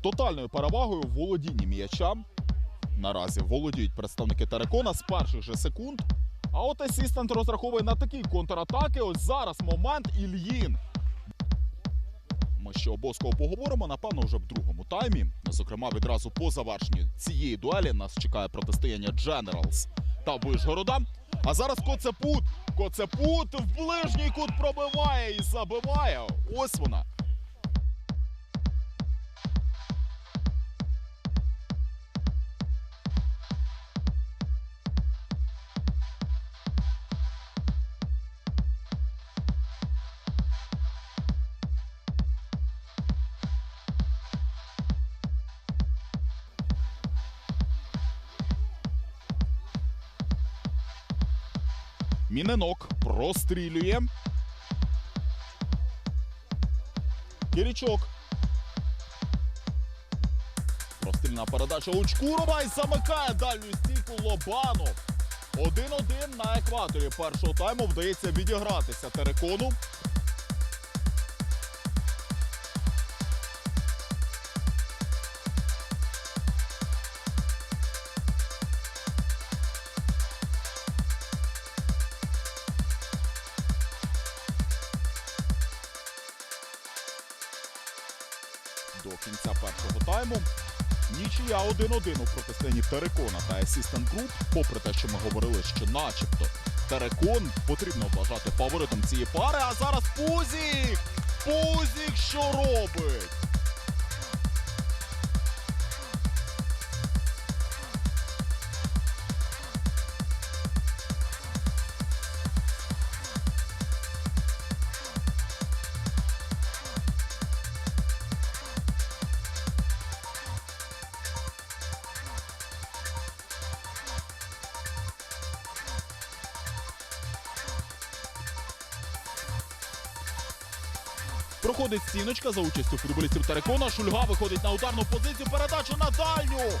Тотальною перевагою в володінні м'ячам наразі володіють представники Терекона з перших же секунд. А от асістент розраховує на такі контратаки. Ось зараз момент Ільїн. Ми ще обов'язково поговоримо, напевно, вже в другому таймі. Зокрема, відразу по завершенню цієї дуелі нас чекає протистояння Generals та Вишгорода. А зараз Коцепут. Коцепут в ближній кут пробиває і забиває. Ось вона. Міненок прострілює. Киричок. Прострільна передача Лучкурова і замикає дальню стійку Лобанов. 1-1 на екваторі першого тайму вдається відігратися Терекону. До кінця першого тайму. Нічия 1-1 у протистоянні Терекона та Assistant Group. Попри те, що ми говорили, що начебто Терекон потрібно вважати фаворитом цієї пари. А зараз Пузік! Пузік що робить? Проходить стіночка за участю футболістів Терекона. Шульга виходить на ударну позицію. Передача на дальню.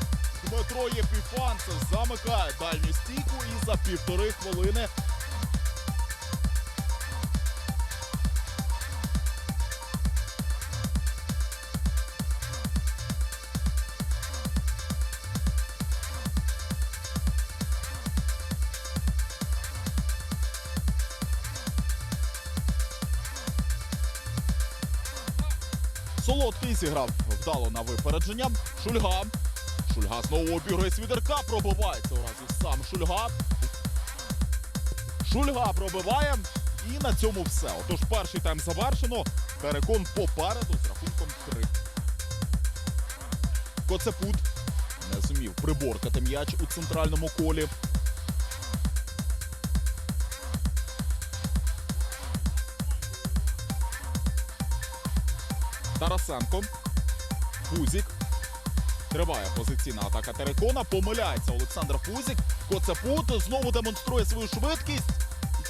Дмитро Єпіфанцев замикає дальню стійку і за півтори хвилини Солодкий зіграв вдало на випередження. Шульга. Шульга знову обігрує свідерка. Пробивається одразу сам Шульга. Шульга пробиває. І на цьому все. Отож, перший тайм завершено. Терекон попереду з рахунком 3. Коцепут не зумів приборкати м'яч у центральному колі. Тарасенко. Фузік. Триває позиційна атака Терекона. Помиляється Олександр Фузік. Коцепут знову демонструє свою швидкість.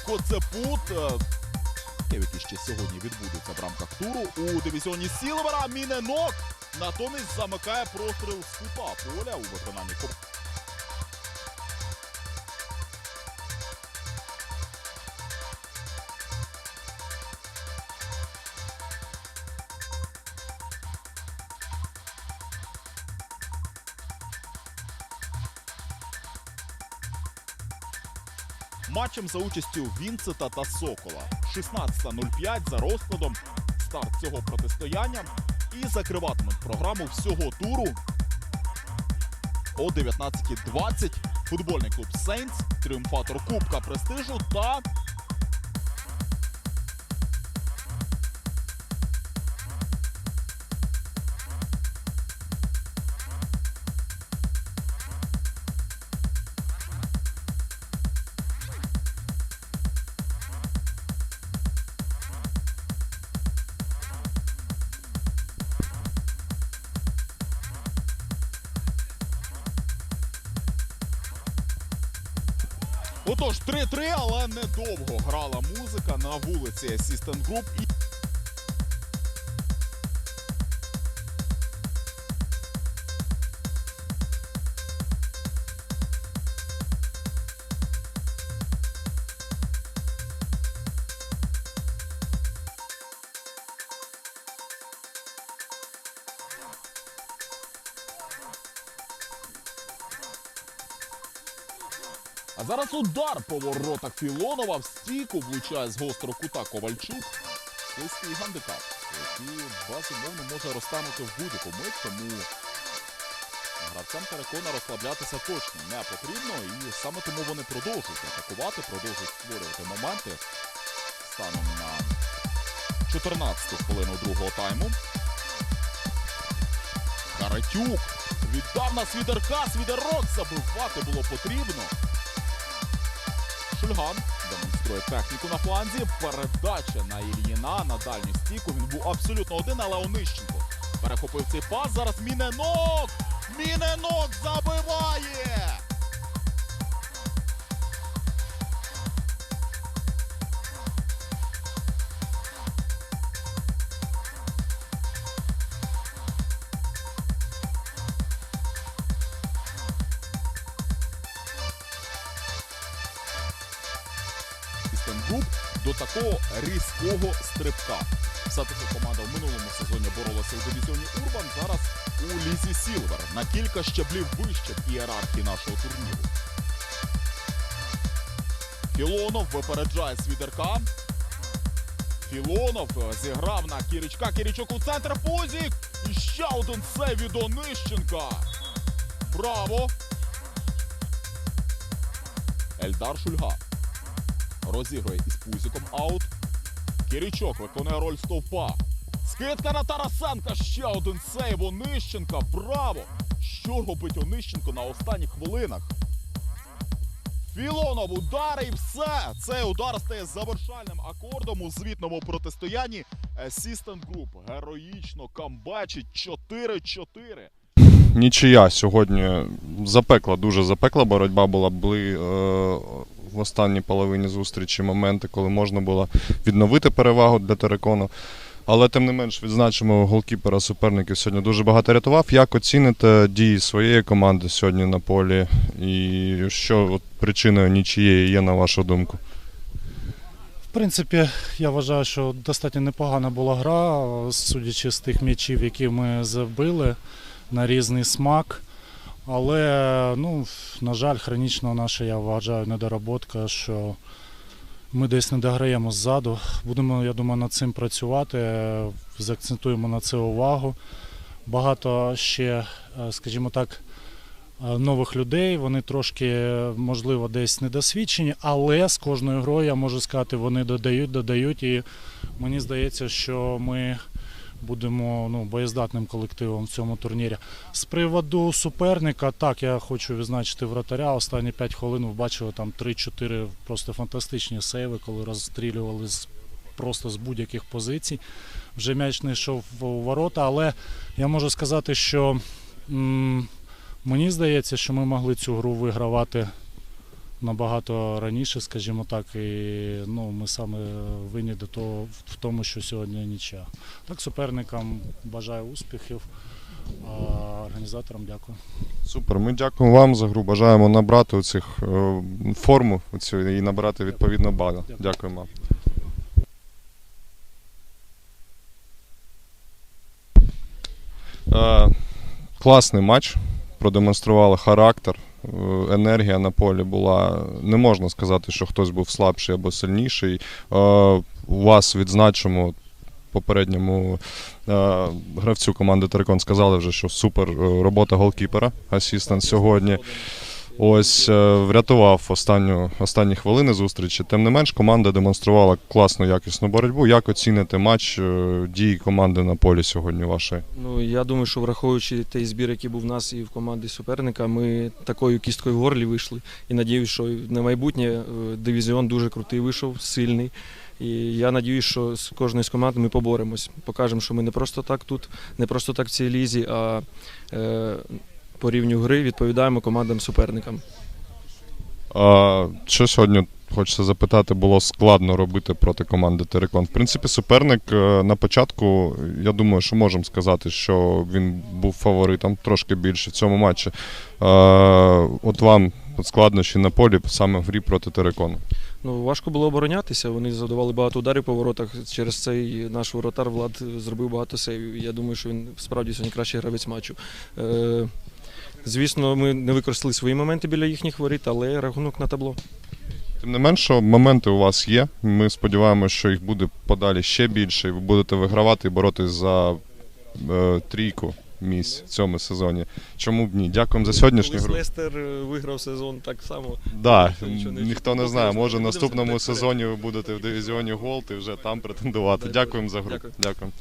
Коцепут. е, Який ще сьогодні відбудеться в рамках туру у дивізіоні Сілвера. Міненок натомість замикає простріл з поля у виконанні матчем за участю Вінцета та Сокола. 16.05 за розкладом. Старт цього протистояння. І закриватимуть програму всього туру о 19.20. Футбольний клуб Сейнс, тріумфатор Кубка Престижу та Отож, 3-3, але недовго грала музика на вулиці Assistant Group. А зараз удар по воротах Філонова в стійку влучає з гострого кута Ковальчук. Свистий гандикап, який безумовно може розтанути в будь-яку мить, тому гравцям Терекона розслаблятися точно не потрібно. І саме тому вони продовжують атакувати, продовжують створювати моменти станом на 14-ту хвилину другого тайму. Каратюк віддав на свідерка, свідерок забивати було потрібно. Шульган демонструє техніку на фланзі. Передача на Ільїна на дальню стійку. Він був абсолютно один, але Онищенко перехопив цей пас. Зараз Міненок! Міненок забиває! Істенгруп до такого різкого стрибка. Все-таки команда в минулому сезоні боролася у дивізіоні Урбан. Зараз у Лізі Сілвер на кілька щаблів вище в ієрархії нашого турніру. Філонов випереджає свідерка. Філонов е, зіграв на Кірічка. Кірічок у центр Пузік. І ще один сейв від Онищенка. Браво! Ельдар Шульга розігрує із Пузіком аут. Кірічок виконує роль стовпа. Скидка на Тарасенка. Ще один сейв Онищенка. Браво! Що робить Онищенко на останніх хвилинах? Філонов удар і все. Цей удар стає завершальним акордом у звітному протистоянні. Assistant Group героїчно камбачить 4-4. Нічия сьогодні запекла, дуже запекла боротьба була. Були е, в останній половині зустрічі моменти, коли можна було відновити перевагу для Терекону. Але тим не менш відзначимо голкіпера суперників сьогодні дуже багато рятував. Як оціните дії своєї команди сьогодні на полі? І що от, причиною нічиєї є, на вашу думку? В принципі, я вважаю, що достатньо непогана була гра, судячи з тих м'ячів, які ми забили на різний смак. Але, ну, на жаль, хронічно наша, я вважаю, недоработка, що ми десь не дограємо ззаду. Будемо, я думаю, над цим працювати, заакцентуємо на це увагу. Багато ще, е, скажімо так, е, нових людей. Вони трошки, можливо, десь недосвідчені, але з кожною грою я можу сказати, вони додають, додають. І мені здається, що ми будемо ну, боєздатним колективом в цьому турнірі. З приводу суперника, так, я хочу відзначити вратаря. Останні 5 хвилин ви бачили там 3-4 просто фантастичні сейви, коли розстрілювали з, просто з будь-яких позицій. Вже м'яч не йшов в ворота, але я можу сказати, що м, мені здається, що ми могли цю гру вигравати набагато раніше, скажімо так, і ну, ми саме винні до того в тому, що сьогодні нічия. Так, суперникам бажаю успіхів, а організаторам дякую. Супер, ми дякуємо вам за гру. Бажаємо набрати цих форму оцю, і набрати відповідно бали. Дякую. Дякуємо. вам. Е, класний матч. Продемонстрували характер. Е, Енергія на полі була. Не можна сказати, що хтось був слабший або сильніший. Е, у вас відзначимо попередньому е, гравцю команди Терекон сказали вже, що супер е, робота голкіпера, асістент сьогодні. Ось е, врятував останню, останні хвилини зустрічі. Тим не менш, команда демонструвала класну якісну боротьбу. Як оціните матч е, дії команди на полі сьогодні вашої? Ну я думаю, що враховуючи той збір, який був в нас і в команді суперника, ми такою кісткою в горлі вийшли. І надіюсь, що на майбутнє е, дивізіон дуже крутий вийшов, сильний. І я надіюсь, що з кожною з команд ми поборемось. Покажемо, що ми не просто так тут, не просто так в цій лізі, а е, по рівню гри відповідаємо командам суперникам. А, що сьогодні хочеться запитати, було складно робити проти команди Терекон. В принципі, суперник е, на початку, я думаю, що можемо сказати, що він був фаворитом трошки більше в цьому матчі. Е, от вам складнощі на полі саме в грі проти Терекону. Ну, важко було оборонятися. Вони задавали багато ударів по воротах. Через цей наш воротар Влад зробив багато сейвів. Я думаю, що він справді сьогодні кращий гравець матчу. Е, звісно, ми не використали свої моменти біля їхніх воріт, але рахунок на табло. Тим не менше, моменти у вас є. Ми сподіваємося, що їх буде подалі ще більше, і ви будете вигравати і боротись за е, трійку місць в цьому сезоні. Чому б ні? Дякуємо за сьогоднішню Колись гру. Лестер е, виграв сезон так само. Да, Ніхто нічого не ніхто не знає. Може, в наступному сезоні ви будете в дивізіоні Голд і вже там претендувати. Дякуємо за гру. дякую. Дякую.